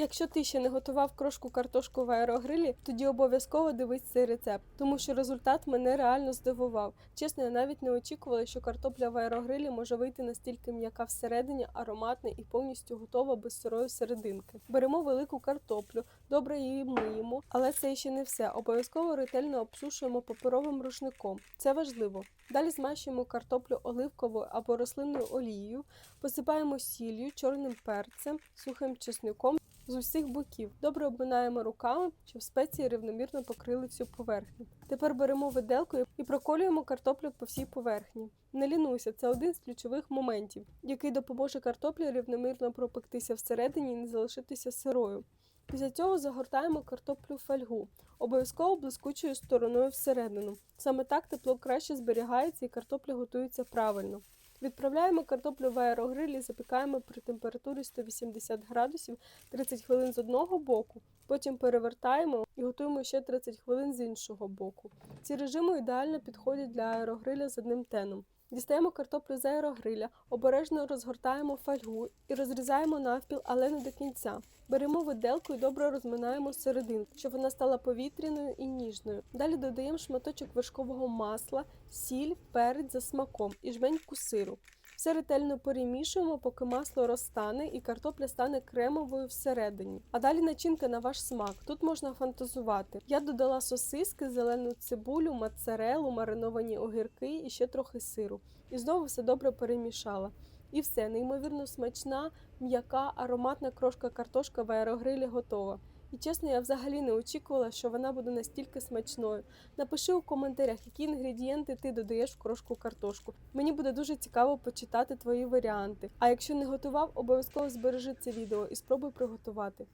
Якщо ти ще не готував крошку картошку в аерогрилі, тоді обов'язково дивись цей рецепт, тому що результат мене реально здивував. Чесно, я навіть не очікувала, що картопля в аерогрилі може вийти настільки м'яка всередині, ароматна і повністю готова без сирої серединки. Беремо велику картоплю, добре її миємо, але це ще не все. Обов'язково ретельно обсушуємо паперовим рушником. Це важливо. Далі змащуємо картоплю оливковою або рослинною олією, посипаємо сіллю, чорним перцем, сухим чесником з усіх боків. Добре обминаємо руками, щоб спеції рівномірно покрили всю поверхню. Тепер беремо виделку і проколюємо картоплю по всій поверхні. Не лінуйся, це один з ключових моментів, який допоможе картоплі рівномірно пропектися всередині і не залишитися сирою. Після цього загортаємо картоплю в фольгу, обов'язково блискучою стороною всередину. Саме так тепло краще зберігається і картопля готується правильно. Відправляємо картоплю в аерогриль і запікаємо при температурі 180 градусів 30 хвилин з одного боку, потім перевертаємо і готуємо ще 30 хвилин з іншого боку. Ці режими ідеально підходять для аерогриля з одним теном. Дістаємо картоплю з аерогриля, обережно розгортаємо фольгу і розрізаємо навпіл, але не до кінця. Беремо виделку і добре розминаємо серединку, щоб вона стала повітряною і ніжною. Далі додаємо шматочок вершкового масла, сіль, перець за смаком і жменьку сиру. Все ретельно перемішуємо, поки масло розтане і картопля стане кремовою всередині. А далі начинка на ваш смак. Тут можна фантазувати. Я додала сосиски, зелену цибулю, моцарелу, мариновані огірки і ще трохи сиру. І знову все добре перемішала. І все, неймовірно смачна, м'яка, ароматна крошка картошка в аерогрилі готова. І чесно, я взагалі не очікувала, що вона буде настільки смачною. Напиши у коментарях, які інгредієнти ти додаєш в крошку картошку. Мені буде дуже цікаво почитати твої варіанти. А якщо не готував, обов'язково збережи це відео і спробуй приготувати.